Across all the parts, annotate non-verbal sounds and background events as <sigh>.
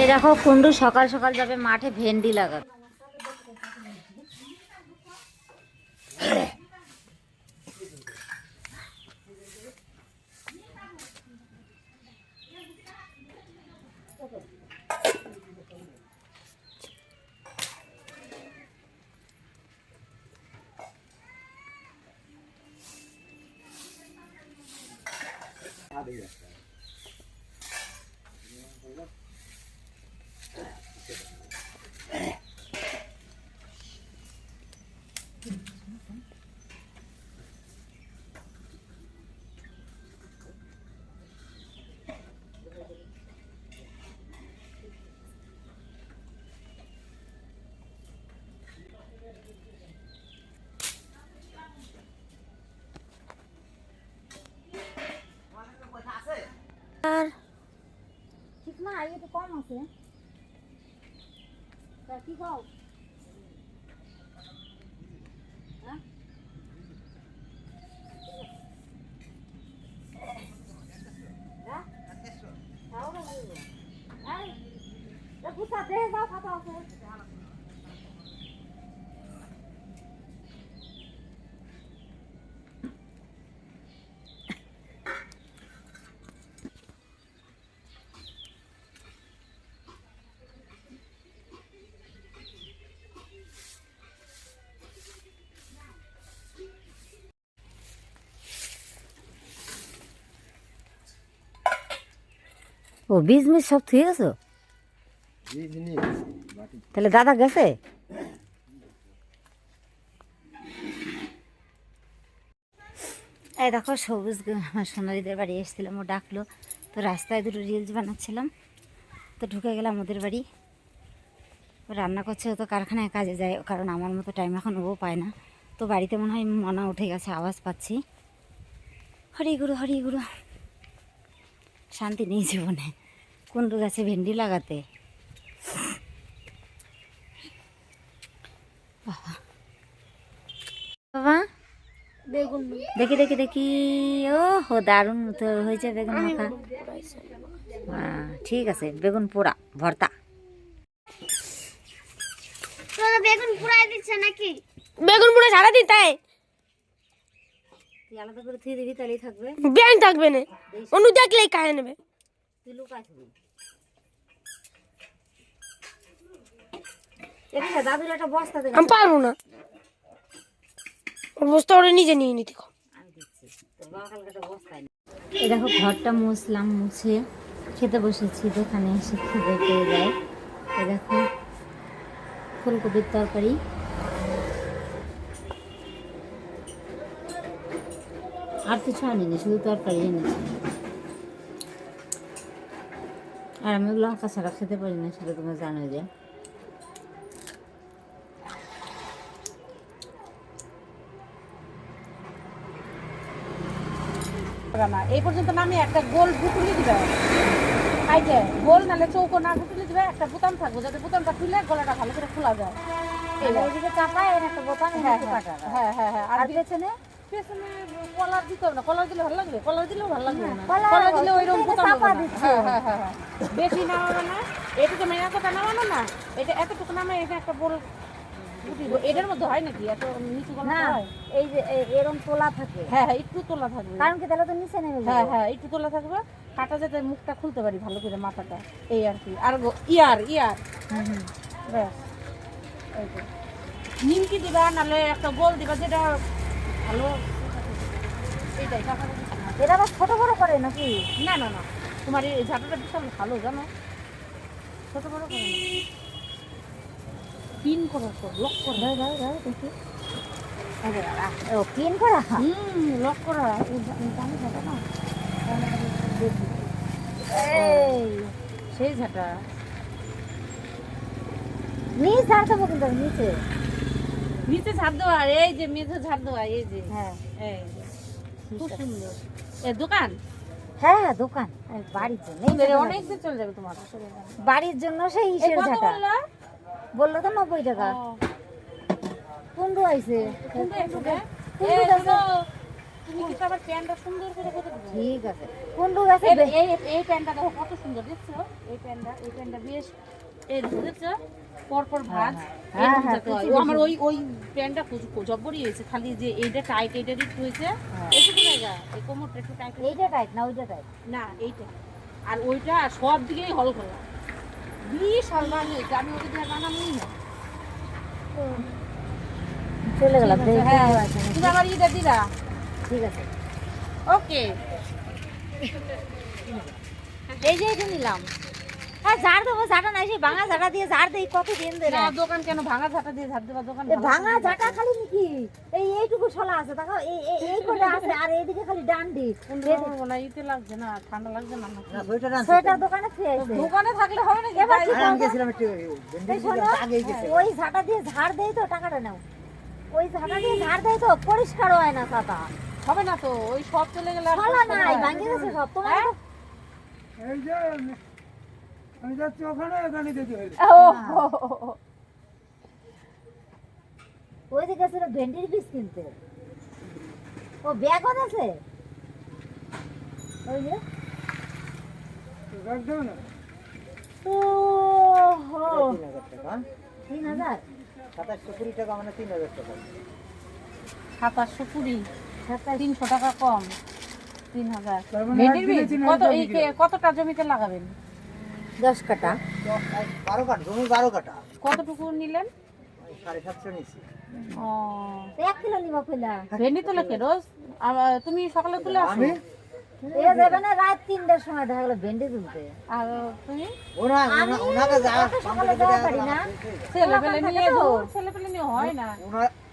এই দেখো কুন্ডু সকাল সকাল যাবে মাঠে ভেন্ডি লাগাতে। আর আছে। তা কি খাও ও বীজ মিজ সব ঠিক আছে? তাহলে দাদা গেছে? এই দেখো, সবুজ সোনারিদের বাড়ি এসেছিলাম, ও ডাকলো। তো রাস্তায় দুটো রিলস বানাচ্ছিলাম। তো ঢুকে গেলাম ওদের বাড়ি। রান্না করছে, ও তো কারখানায় কাজে যায়, কারণ আমার মতো টাইম এখন ও পায় না। তো বাড়িতে মনে হয় মনা উঠে গেছে, আওয়াজ পাচ্ছি। হরি গুরু হরি গুরু। শান্তি নেই জীবনে। কুন্ডু গাছে ভেন্ডি লাগাতে? বাবা। বেগুন। দেখি দেখি দেখি। ও হো দারুণ তো হয়েছে বেগুন মাখা। হ্যাঁ ঠিক আছে বেগুন পোড়া ভর্তা। বেগুন পুরাই দিচ্ছে নাকি? বেগুন পুরো সারাদিন তাই? তুই আলাদা করে থুয়ে দিবি তাহলেই থাকবে। ব্যাং থাকবে না। অনু দেখলেই খায় নেবে। তুই লুকাই থাকবি এখানে দাদুর একটা বস্তা দেবে। আমি পারব না। ওর বস্তা ওরা নিজে নিয়ে নিতে আমি দিচ্ছি। তোর বাবা কালকে একটা বস্তায় এই দেখো ঘরটা মুছলাম মুছে খেতে বসেছি। দোকানে এসে খেতে পেয়ে যায়। দেখো ফুলকপির তরকারি। আর কিছু আনিনি শুধু তরকারি এনেছি আর আমি লঙ্কা ছাড়া খেতে পারি না সেটা তোমরা জানো যে এই পর্যন্ত নামে একটা গোল গুটুলি দিবে। হাইটে গোল নালে চৌকো না গুটুলি দিবে একটা বুতাম থাকব। যাতে বুতামটা খুলে গলাটা ভালো করে খোলা যায়। এইদিকে চাপায় একটা বোতাম হ্যাঁ হ্যাঁ। হ্যাঁ হ্যাঁ হ্যাঁ। আর আর পেছনে পেছনে কলার দিতে হবে না কলার দিলে ভালো লাগবে? কলার দিলেও ভালো লাগবে না? কলার- কলার দিলে ওইরকম তুমি বোতাম হবে হ্যাঁ হ্যাঁ হ্যাঁ হ্যাঁ। বেশি নামাবে না এটুকু মেয়ের কথা নামানো না এটা এতটুকু নামে এটা একটা বড় এটার মধ্যে হয় নাকি? এত নিচু না এই যে এ- তোলা থাকে। হ্যাঁ হ্যাঁ একটু তোলা থাকবে। কারণ কি তাহলে তো নিচে নেমে হ্যাঁ হ্যাঁ একটু তোলা থাকবে। কাটা যাতে মুখটা খুলতে পারি ভালো করে মাথাটা। এই আর কি। আর ইয়ার ইয়ার। হুম, হুম। ব্যাস। নিমকি দিবা নাহলে একটা গোল দিবা যেটা ভালো না। এটা আবার ছোট বড় করে নাকি? না না না। তোমার এই ঝাঁটাটা বিশাল ভালো জানো? ছোট বড় করে না। পিন করো তো লক করো দাও দাও দাও দেখি। আরে বাবা, ও পিন করা হুম লক করা এই জা- জানি ঝাঁটা না? দেখি এই। সেই ঝাঁটা। নিচ ঝাড় দেবো কিন্তু নিচে। নিচে ঝাড় দেওয়া এই যে মেঝে ঝাড় দেওয়া এই যে। হ্যাঁ। এই। খুব সুন্দর। এ দোকান? হ্যাঁ দোকান। বাড়ির জন্য অনেক চলে যাবে তোমার। বাড়ির জন্য সেই কত ঝাঁটা। বলল? তো নব্বই টাকা। কুন্ডু আইছে। কুন্ডু গাছে। ঠিক আছে। কোন এই এই এই প্যান্টটা দেখো কত সুন্দর দেখছ? এই প্যান্টটা এই প্যান্টটা বেশ এই দেখো দেখছ পরপর ভাঁজ হ্যাঁ, এরকম হ্যাঁ, হয়। আমার ওই ওই প্যান্টটা জব্বরই হয়েছে। খালি যে এইটা টাইট এইটা একটু হয়েছে এইটুকু জায়গা এই কোমরটা একটু টাইট এইটা টাইট না ওইটা টাইট না এইটা। আর ওইটা সব দিকেই হল করা বিশাল হয়েছে। আমি ওকে দিয়ে বানানোই না চলে গেলাম। তুমি আমার ইটা দিলা ঠিক আছে। ওকে। এই যে এটা নিলাম। হ্যাঁ ঝাড় দেবো ঝাড়া নাই সেই ভাঙা ঝাড়া দিয়ে ঝাড় দেই কত দিন না দোকান কেন? ভাঙা ঝাঁটা দিয়ে ঝাড় দেবা দোকান ভাঙা ঝাঁটা খালি নাকি? এই এইটুকু ছলা আছে দেখো এই এই- এই করে আছে আর এইদিকে খালি ডান্ডি। না ইতে লাগছে না ঠান্ডা লাগছে না নাকি? দোকানে খেয়েছে দোকানে থাকলে হবে না এবার কি ভাই? করব? এই শোনো, ওই ঝাঁটা দিয়ে ঝাড় দেই তো টাকাটা নাও। ওই ঝাঁটা দিয়ে ঝাড় দেই তো পরিষ্কার হয় না ছাতা হবে না তো ওই সব চলে গেলে আর ছলা নাই ভাঙে গেছে সব তোমার হ্যাঁ? এই যে আমি যাচ্ছি ওখানে এখানে দেখি ওই দিকে ছিল ভেন্ডির বীজ কিনতে। ও ব্যাগও আছে ওই যে। রাখ দেবে না। ও হো। তিন হাজার সাতাশশো কুড়ি টাকা মানে তিন হাজার টাকা। সাতাশশো কুড়ি। তিনশো টাকা কম। তিন হাজার। মানে কত কতটা জমিতে লাগাবেন? দশ কাটা। বারো কাটা জমি বারো কাটা। কতটুকু নিলেন? সাড়ে সাতশো নিচ্ছি ও। এক কিলো নিবা কইলা ভেন্ডি তোলে কে রোজ? তুমি সকালে তুলে আসো। আমি? এ যাবে না রাত তিনটার সময় দেখা গেলো ভেন্ডি তুলতে। আর তুমি? ওনা ওনা- ওনাকে যা অত সকালে যাওয়া পারি না। ছেলে নিয়ে দৌড় নিয়ে হয় না।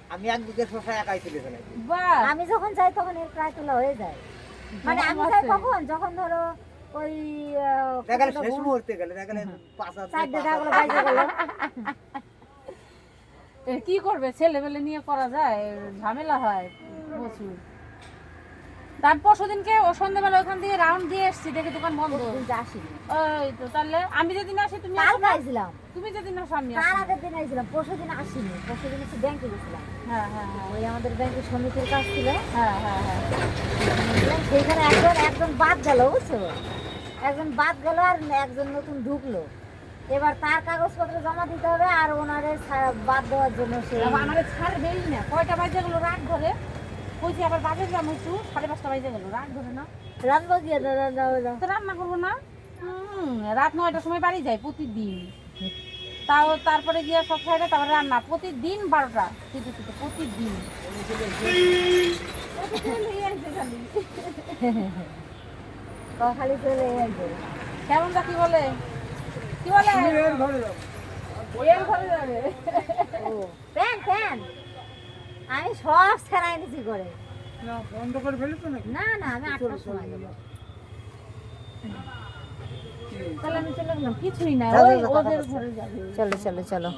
আমি এক একাই তুলে ফেলাই। আমি যখন যাই তখন এর প্রায় তোলা হয়ে যায়। মানে আমি যাই কখন? যখন ধরো ওই আহ, দেখা গেলে শেষ মুহূর্তে গেলে দেখা গেলে পাঁচ কি করবে? ছেলে পেলে নিয়ে করা যায় ঝামেলা হয় প্রচুর। তার পরশু দিনকে ও সন্ধ্যাবেলা ওখান থেকে রাউন্ড দিয়ে এসছি দেখে দোকান বন্ধ। আসিনি। ওই তো তাহলে আমি যেদিন আসি তুমি তুমি যেদিন আসো আমি তার না। আগের দিন আইছিলাম পরশু দিন আসিনি। পরশু দিন হচ্ছে ব্যাংকে গেছিলাম। হ্যাঁ হ্যাঁ হ্যাঁ। ওই আমাদের ব্যাংকের সমিতির কাজ ছিল। হ্যাঁ হ্যাঁ হ্যাঁ। সেইখানে একজন একজন বাদ গেল বুঝছ? একজন বাদ গেল আর একজন নতুন ঢুকলো। এবার তার কাগজপত্র জমা দিতে হবে আর ওনারে বাদ দেওয়ার জন্য সে আমার ছাড়বেই না। কয়টা বাজে গেলো রাত ধরে? কইছি আবার বাজে যাব একটু। সাড়ে পাঁচটা বাজে গেলো রাত ধরে না। রানবো গিয়ে না, না, না, না। তো রান্না করব না? হুম, রাত নয়টার সময় বাড়ি যাই প্রতিদিন। তাও তারপরে গিয়ে সব সাইডে তারপরে রান্না। প্রতিদিন বারোটা। কিন্তু কিন্তু প্রতিদিন। <laughs> <laughs> খালি চলে আসবে কি বলে? কি বলে? আমি প্যান প্যান সব ছেড়াই নিছি করে না বন্ধ করে ফেলেছো নাকি? না না আমি আটটার সময় যাব। তাহলে আমি চলে গেলাম। কিছুই না ওই ওদের ঘরে যাবে। চলো চলো চলো।